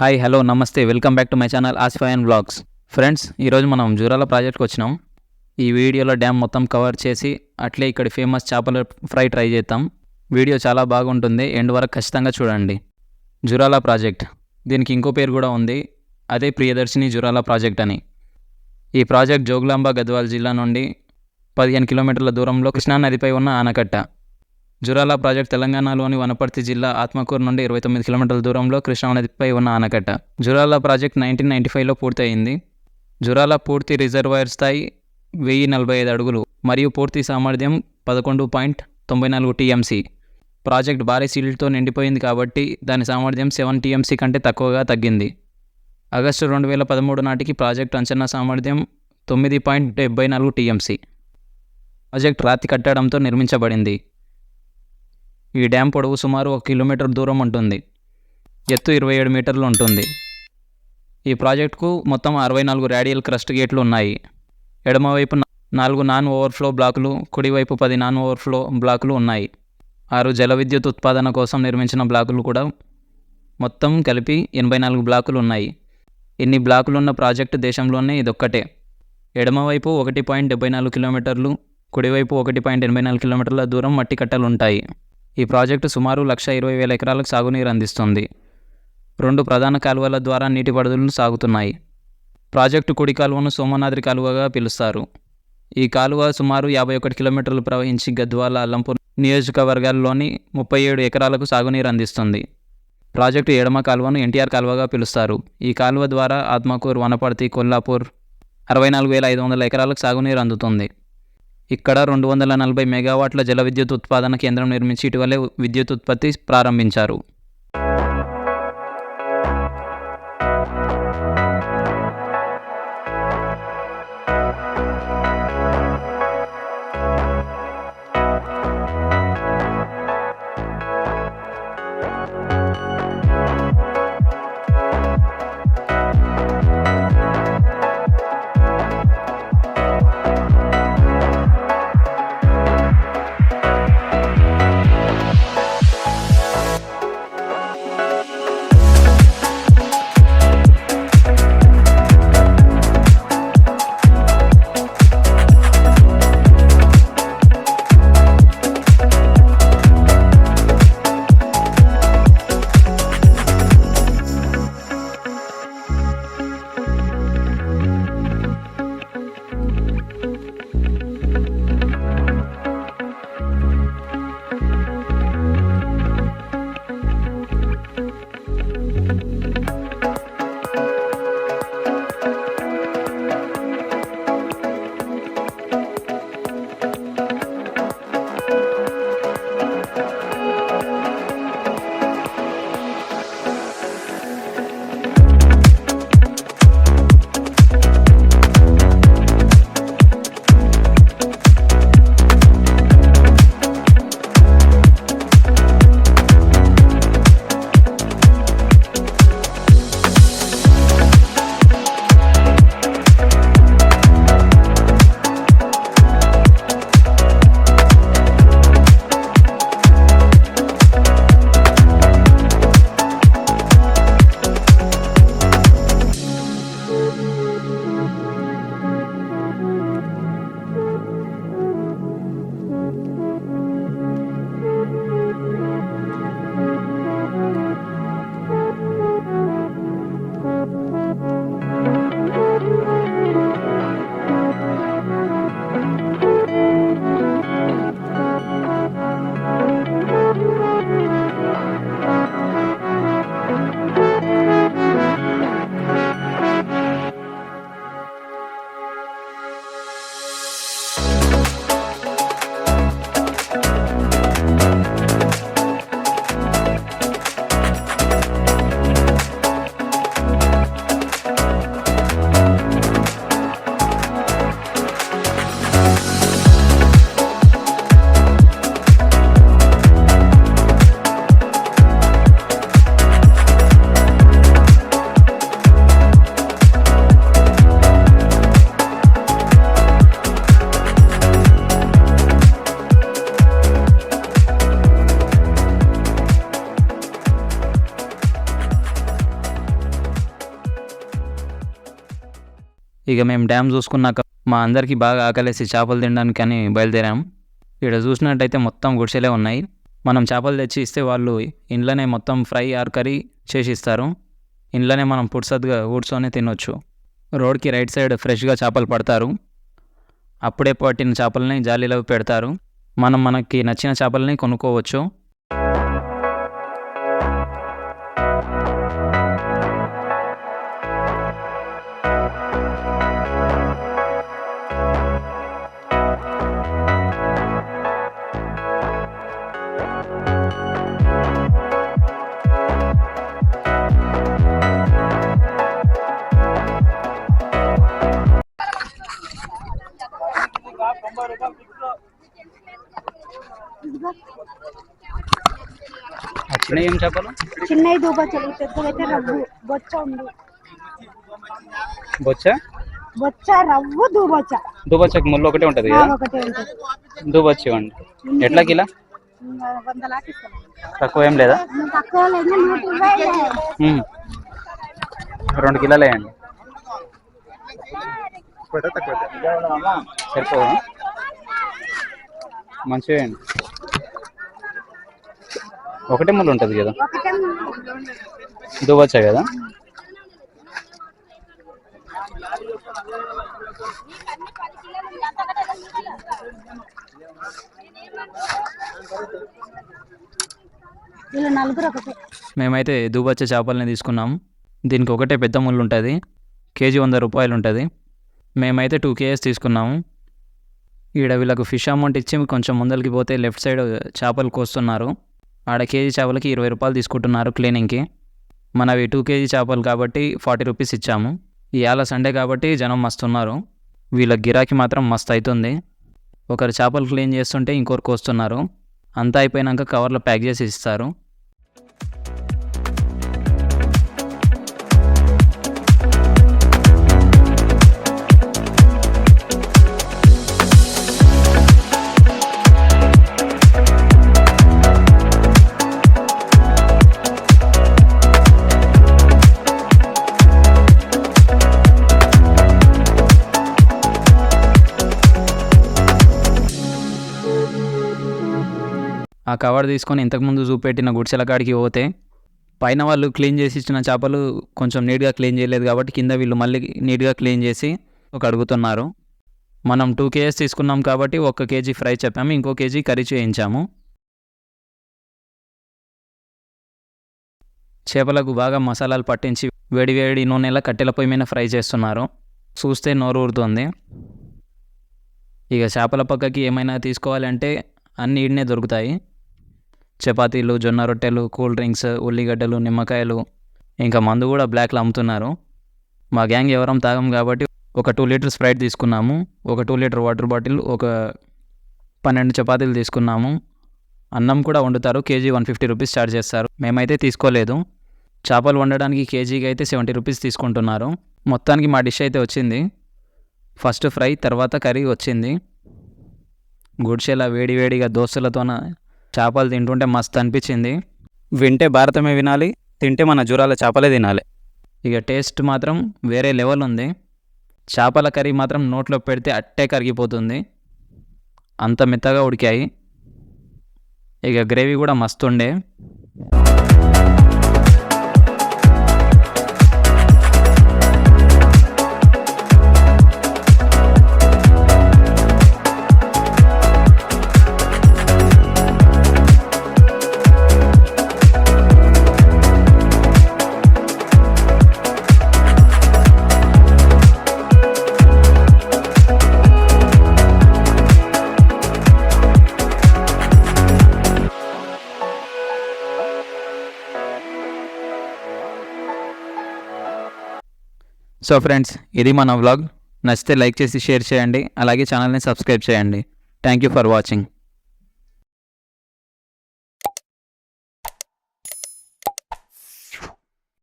Hi hello నమస్తే. Welcome back to my channel Asifayan vlogs friends ఈరోజు మనం జూరాల ప్రాజెక్ట్కి వచ్చినాం. ఈ వీడియోలో డ్యామ్ మొత్తం కవర్ చేసి అట్లే ఇక్కడ ఫేమస్ చేపల ఫ్రై ట్రై చేద్దాం. వీడియో చాలా బాగుంటుంది. ఎండ్ వరకు ఖచ్చితంగా చూడండి. జూరాల ప్రాజెక్ట్. దీనికి ఇంకో పేరు కూడా ఉంది. అదే ప్రియదర్శిని జురాల ప్రాజెక్ట్ అని. ఈ ప్రాజెక్ట్ జోగులాంబ గద్వాల్ జిల్లా నుండి పదిహేను కిలోమీటర్ల దూరంలో కృష్ణా నదిపై ఉన్న ఆనకట్ట. జురాల ప్రాజెక్ట్ తెలంగాణలోని వనపర్తి జిల్లా ఆత్మకూరు నుండి ఇరవై తొమ్మిది కిలోమీటర్ల దూరంలో కృష్ణా నదిపై ఉన్న ఆనకట్ట. జురాల ప్రాజెక్ట్ నైన్టీన్ నైంటీ ఫైవ్లో పూర్తయింది. జురాల పూర్తి రిజర్వాయర్ స్థాయి వెయ్యి నలభై ఐదు అడుగులు మరియు పూర్తి సామర్థ్యం పదకొండు పాయింట్ తొంభై నాలుగు టీఎంసీ. ప్రాజెక్ట్ భారీ సీల్డ్తో నిండిపోయింది కాబట్టి దాని సామర్థ్యం సెవెన్ టీఎంసీ కంటే తక్కువగా తగ్గింది. ఆగస్టు రెండు వేల పదమూడు నాటికి ప్రాజెక్ట్ అంచనా సామర్థ్యం తొమ్మిది పాయింట్ డెబ్బై నాలుగు టీఎంసీ. ప్రాజెక్ట్ రాతి కట్టడంతో నిర్మించబడింది. ఈ డ్యామ్ పొడవు సుమారు ఒక కిలోమీటర్ దూరం ఉంటుంది. ఎత్తు ఇరవై ఏడు మీటర్లు ఉంటుంది. ఈ ప్రాజెక్టుకు మొత్తం అరవై నాలుగు రేడియల్ క్రస్ట్ గేట్లు ఉన్నాయి. ఎడమవైపు నాలుగు నాన్ ఓవర్ఫ్లో బ్లాకులు కుడివైపు పది నాన్ ఓవర్ఫ్లో బ్లాకులు ఉన్నాయి. ఆరు జల విద్యుత్ ఉత్పాదన కోసం నిర్మించిన బ్లాకులు కూడా మొత్తం కలిపి ఎనభై నాలుగు బ్లాకులు ఉన్నాయి. ఇన్ని బ్లాకులు ఉన్న ప్రాజెక్టు దేశంలోనే ఇదొక్కటే. ఎడమవైపు ఒకటి పాయింట్ డెబ్బై నాలుగు కిలోమీటర్లు కుడివైపు ఒకటి పాయింట్ ఎనభై నాలుగు కిలోమీటర్ల దూరం మట్టి కట్టలు ఉంటాయి. ఈ ప్రాజెక్టు సుమారు లక్ష ఇరవై వేల ఎకరాలకు సాగునీరు అందిస్తుంది. రెండు ప్రధాన కాలువల ద్వారా నీటి పడుదలను సాగుతున్నాయి. ప్రాజెక్టు కుడి కాలువను సోమనాద్రి కాలువగా పిలుస్తారు. ఈ కాలువ సుమారు యాభై ఒకటి కిలోమీటర్లు ప్రవహించి గద్వాల అల్లంపూర్ నియోజకవర్గాల్లోని ముప్పై ఏడు ఎకరాలకు సాగునీరు అందిస్తుంది. ప్రాజెక్టు ఎడమ కాలువను ఎన్టీఆర్ కాలువగా పిలుస్తారు. ఈ కాలువ ద్వారా ఆత్మకూర్ వనపర్తి కొల్లాపూర్ అరవై నాలుగు వేల ఐదు వందల ఎకరాలకు సాగునీరు అందుతుంది. ఇక్కడ రెండు వందల నలభై మెగావాట్ల జల విద్యుత్ ఉత్పాదన కేంద్రం నిర్మించి ఇటీవలే విద్యుత్ ఉత్పత్తి ప్రారంభించారు. ఇక మేము డ్యామ్ చూసుకున్నాక మా అందరికీ బాగా ఆకలేసి చేపలు తినడానికి అని బయలుదేరాం ఇక్కడ చూసినట్టయితే మొత్తం గుడిసెలే ఉన్నాయి. మనం చేపలు తెచ్చి ఇస్తే వాళ్ళు ఇంట్లోనే మొత్తం ఫ్రై ఆర్ కర్రీ చేసి ఇస్తారు ఇంట్లోనే మనం పుడ్సద్గా కూర్చొని తినొచ్చు. రోడ్కి రైట్ సైడ్ ఫ్రెష్గా చేపలు పడతారు. అప్పుడే పట్టిన చేపలని జాలీలో పెడతారు. మనం మనకి నచ్చిన చేపలని కొనుక్కోవచ్చు. చిన్న ఏం చేపలు? చిన్నవి దూపచ్చలు పెద్దదైతే రవ్వు. బొచ్చ ఉంది. బొచ్చ? బొచ్చ రవ్వు దూబొచ్చ. దుబచ్చకి ముళ్ళు ఒకటే ఉంటుంది ఆ, కదా? ఒకటే ఉంటుంది. దుబచ్చి ఇవ్వండి. ఎట్లా కిలా? ఇస్తాను తక్కువ ఏం లేదా? ఇంకా తక్కువ లేదు నూట ఇరవై మ్మ్. రెండు కిలోలు వేయండి సరిపో మంచిగా వేయండి ఒకటే ముళ్ళు ఉంటుంది కదా? దుబచ్చా కదా? మేమైతే దుబచ్చ చేపలని తీసుకున్నాం. దీనికి ఒకటే పెద్ద ముళ్ళు ఉంటుంది. కేజీ వంద రూపాయలు ఉంటుంది. మేమైతే టూ కేజీస్ తీసుకున్నాము. ఈడ వీళ్ళకు ఫిష్ అమౌంట్ ఇచ్చి కొంచెం ముందరికి పోతే లెఫ్ట్ సైడ్ చేపలు కోస్తున్నారు. ఆడ కేజీ చేపలకి ఇరవై రూపాయలు తీసుకుంటున్నారు క్లీనింగ్కి. మనవి టూ కేజీ చేపలు కాబట్టి ఫార్టీ రూపీస్ ఇచ్చాము. ఇవాళ సండే కాబట్టి జనం మస్తు ఉన్నారు వీళ్ళ గిరాకీ మాత్రం మస్తు అవుతుంది ఒకరు చేపలు క్లీన్ చేస్తుంటే ఇంకొకరు కోస్తున్నారు. అంతా అయిపోయినాక కవర్లో ప్యాక్ చేసి ఇస్తారు. ఆ కవర్ తీసుకొని ఇంతకుముందు చూపెట్టిన గుడిసెల కాడికి పోతే పైన వాళ్ళు క్లీన్ చేసి ఇచ్చిన చేపలు కొంచెం నీట్గా క్లీన్ చేయలేదు కాబట్టి కింద వీళ్ళు మళ్ళీ నీట్గా క్లీన్ చేసి ఒక అడుగుతున్నారు. మనం టూ కేజీస్ తీసుకున్నాం కాబట్టి ఒక కేజీ ఫ్రై చెప్పాము ఇంకో కేజీ కర్రీ చేయించాము. చేపలకు బాగా మసాలాలు పట్టించి వేడి వేడి నూనెలా కట్టెల పొయ్యి మీద ఫ్రై చేస్తున్నారు. చూస్తే నోరు ఊరుతుంది. ఇక చేపల పక్కకి ఏమైనా తీసుకోవాలంటే అన్నీ ఈడనే దొరుకుతాయి. చపాతీలు జొన్న రొట్టెలు కూల్ డ్రింక్స్ ఉల్లిగడ్డలు నిమ్మకాయలు ఇంకా మందు కూడా బ్లాక్లో అమ్ముతున్నారు. మా గ్యాంగ్ ఎవరం తాగం కాబట్టి ఒక టూ లీటర్ స్ప్రైట్ తీసుకున్నాము ఒక టూ లీటర్ వాటర్ బాటిల్ ఒక పన్నెండు చపాతీలు తీసుకున్నాము. అన్నం కూడా వండుతారు KG one fifty rupees charge చేస్తారు. మేమైతే తీసుకోలేదు. చేపలు వండడానికి కేజీకి అయితే సెవెంటీ రూపీస్ తీసుకుంటున్నారు. మొత్తానికి మా డిష్ అయితే వచ్చింది. ఫస్ట్ ఫ్రై తర్వాత కర్రీ వచ్చింది. గుడిసెలా వేడి వేడిగా దోస్తులతోన చేపలు తింటుంటే మస్తు అనిపించింది. వింటే భారతమే వినాలి తింటే మన జూరాల చేపలే తినాలి. ఇక టేస్ట్ మాత్రం వేరే లెవెల్ ఉంది. చేపల కర్రీ మాత్రం నోట్లో పెడితే అట్టే కరిగిపోతుంది. అంత మెత్తగా ఉడికాయి. ఇక గ్రేవీ కూడా మస్తు ఉండే సో ఫ్రెండ్స్ ఇది మన వ్లాగ్ నచ్చితే లైక్ చేసి షేర్ చేయండి. అలాగే ఛానల్ని సబ్స్క్రైబ్ చేయండి. Thank you for watching